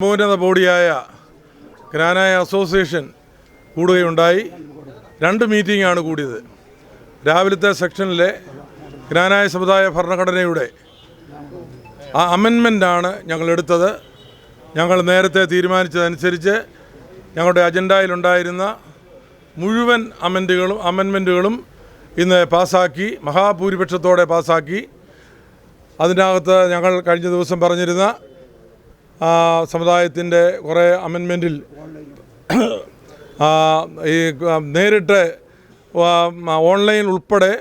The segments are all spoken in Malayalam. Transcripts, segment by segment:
പരമോന്നത ബോഡിയായ ഗ്രാനായ അസോസിയേഷൻ കൂടുകയുണ്ടായി. രണ്ട് മീറ്റിംഗാണ് കൂടിയത്. രാവിലത്തെ സെക്ഷനിലെ ഗ്രാനായ സമുദായ ഭരണഘടനയുടെ ആ അമെൻമെന്റാണ് ഞങ്ങൾ എടുത്തത് ഞങ്ങൾ നേരത്തെ തീരുമാനിച്ചതനുസരിച്ച് ഞങ്ങളുടെ അജണ്ടയിലുണ്ടായിരുന്ന മുഴുവൻ അമെന്റുകളും അമെൻമെന്റുകളും ഇന്ന് പാസ്സാക്കി മഹാഭൂരിപക്ഷത്തോടെ പാസ്സാക്കി അതിനകത്ത് ഞങ്ങൾ കഴിഞ്ഞ ദിവസം പറഞ്ഞിരുന്ന സമുദായത്തിന്റെ കുറേ അമെൻമെന്റിൽ ഈ നേരിട്ട് ഓൺലൈൻ ഉൾപ്പെടെ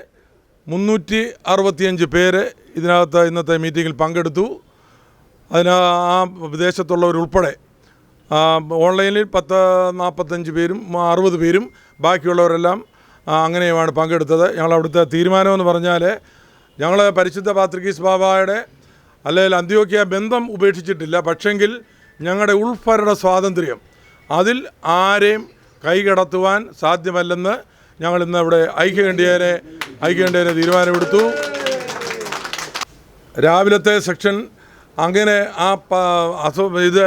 മുന്നൂറ്റി അറുപത്തിയഞ്ച് പേര് ഇതിനകത്ത് ഇന്നത്തെ മീറ്റിങ്ങിൽ പങ്കെടുത്തു. അതിന് ആ വിദേശത്തുള്ളവരുൾപ്പെടെ ഓൺലൈനിൽ പത്ത് നാൽപ്പത്തഞ്ച് പേരും അറുപത് പേരും ബാക്കിയുള്ളവരെല്ലാം അങ്ങനെയുമാണ് പങ്കെടുത്തത്. ഞങ്ങൾ അവിടുത്തെ തീരുമാനമെന്ന് പറഞ്ഞാൽ ഞങ്ങൾ പരിശുദ്ധ പാത്രികീസ് ബാബായുടെ അല്ലെങ്കിൽ അന്ത്യോക്യ ബന്ധം ഉപേക്ഷിച്ചിട്ടില്ല. പക്ഷെങ്കിൽ ഞങ്ങളുടെ ഉൾഭരണ സ്വാതന്ത്ര്യം അതിൽ ആരെയും കൈകടത്തുവാൻ സാധ്യമല്ലെന്ന് ഞങ്ങൾ ഇന്ന് ഇവിടെ ഐക്യകണ്ഠ്യേനെ ഐക്യകണ്ഠ്യേനെ തീരുമാനമെടുത്തു. രാവിലത്തെ സെക്ഷൻ അങ്ങനെ ആ ഇത്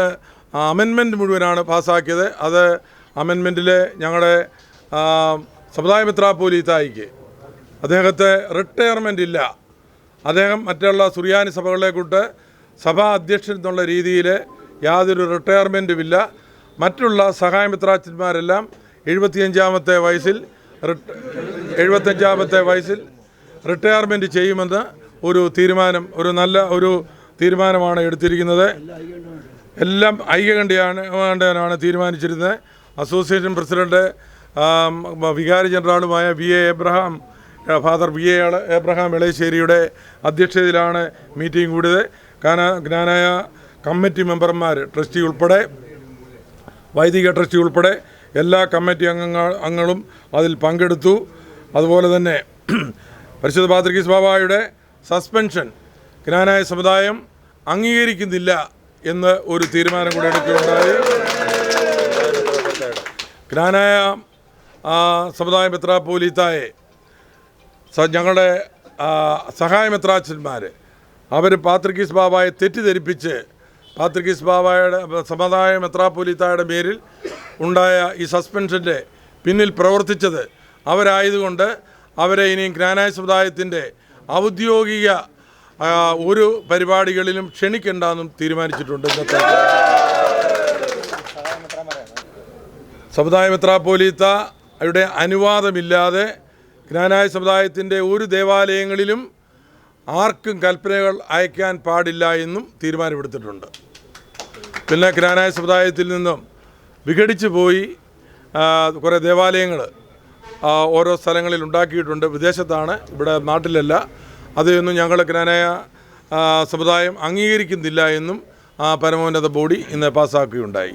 അമെൻമെന്റ് മുഴുവനാണ് പാസ്സാക്കിയത്. അത് അമെൻമെന്റിൽ ഞങ്ങളുടെ സമുദായ മിത്ര പോലീസായിക്ക് അദ്ദേഹത്തെ റിട്ടയർമെന്റ് ഇല്ല അദ്ദേഹം മറ്റുള്ള സുറിയാനി സഭകളെ കൂട്ട് സഭാ അധ്യക്ഷൻ എന്നുള്ള രീതിയിൽ യാതൊരു റിട്ടയർമെന്റും ഇല്ല മറ്റുള്ള സഹായ മിത്രാച്ചന്മാരെല്ലാം എഴുപത്തിയഞ്ചാമത്തെ വയസ്സിൽ എഴുപത്തഞ്ചാമത്തെ വയസ്സിൽ റിട്ടയർമെന്റ് ചെയ്യുമെന്ന് ഒരു തീരുമാനം ഒരു നല്ല ഒരു തീരുമാനമാണ് എടുത്തിരിക്കുന്നത്. എല്ലാം ഐക്യകണ്ഠയാണ് വേണ്ടവനാണ് തീരുമാനിച്ചിരുന്നത്. അസോസിയേഷൻ പ്രസിഡന്റ് വികാരി ജനറാളുമായ V A Abraham father V A all Abraham എളേശ്ശേരിയുടെ അധ്യക്ഷതയിലാണ് മീറ്റിംഗ് കൂടിയത്. ജ്ഞാനായ കമ്മിറ്റി മെമ്പർമാർ ട്രസ്റ്റി ഉൾപ്പെടെ വൈദിക ട്രസ്റ്റി ഉൾപ്പെടെ എല്ലാ കമ്മിറ്റി അംഗങ്ങൾ അംഗങ്ങളും അതിൽ പങ്കെടുത്തു. അതുപോലെ തന്നെ പരിശുദ്ധ പാത്രികീസ് ബാബായുടെ സസ്പെൻഷൻ ജ്ഞാനായ സമുദായം അംഗീകരിക്കുന്നില്ല എന്ന് ഒരു തീരുമാനം കൂടെ എടുക്കുകയുണ്ടായി. ജ്ഞാനായ സമുദായം മെത്രാപ്പോലീത്തായെ സ ഞങ്ങളുടെ ആ, സഹായ മെത്രാച്ചന്മാർ അവർ പാത്രിക്കീസ് ബാബായെ തെറ്റിദ്ധരിപ്പിച്ച് പാത്രിക്കീസ് ബാബായുടെ സമുദായ മെത്രാപ്പൊലിത്തായുടെ പേരിൽ ഉണ്ടായ ഈ സസ്പെൻഷന്റെ പിന്നിൽ പ്രവർത്തിച്ചത് അവരായതുകൊണ്ട് അവരെ ഇനിയും ജ്ഞാനായ സമുദായത്തിന്റെ ഔദ്യോഗിക ഒരു പരിപാടികളിലും ക്ഷണിക്കണ്ടെന്നും തീരുമാനിച്ചിട്ടുണ്ട് ഇന്നത്തെ സമുദായ മെത്രാപ്പൊലീത്തയുടെ അനുവാദമില്ലാതെ ജ്ഞാനായ സമുദായത്തിന്റെ ഒരു ദേവാലയങ്ങളിലും ആർക്കും കൽപ്പനകൾ അയക്കാൻ പാടില്ല എന്നും തീരുമാനമെടുത്തിട്ടുണ്ട്. പിന്നെ ജ്ഞാനായ സമുദായത്തിൽ നിന്നും വിഘടിച്ചു പോയി കുറേ ദേവാലയങ്ങൾ ഓരോ സ്ഥലങ്ങളിൽ ഉണ്ടാക്കിയിട്ടുണ്ട്. വിദേശത്താണ് ഇവിടെ നാട്ടിലല്ല. അതൊന്നും ഞങ്ങൾ ജ്ഞാനായ സമുദായം അംഗീകരിക്കുന്നില്ല എന്നും പരമോന്നത ബോഡി ഇന്ന് പാസ്സാക്കുകയുണ്ടായി.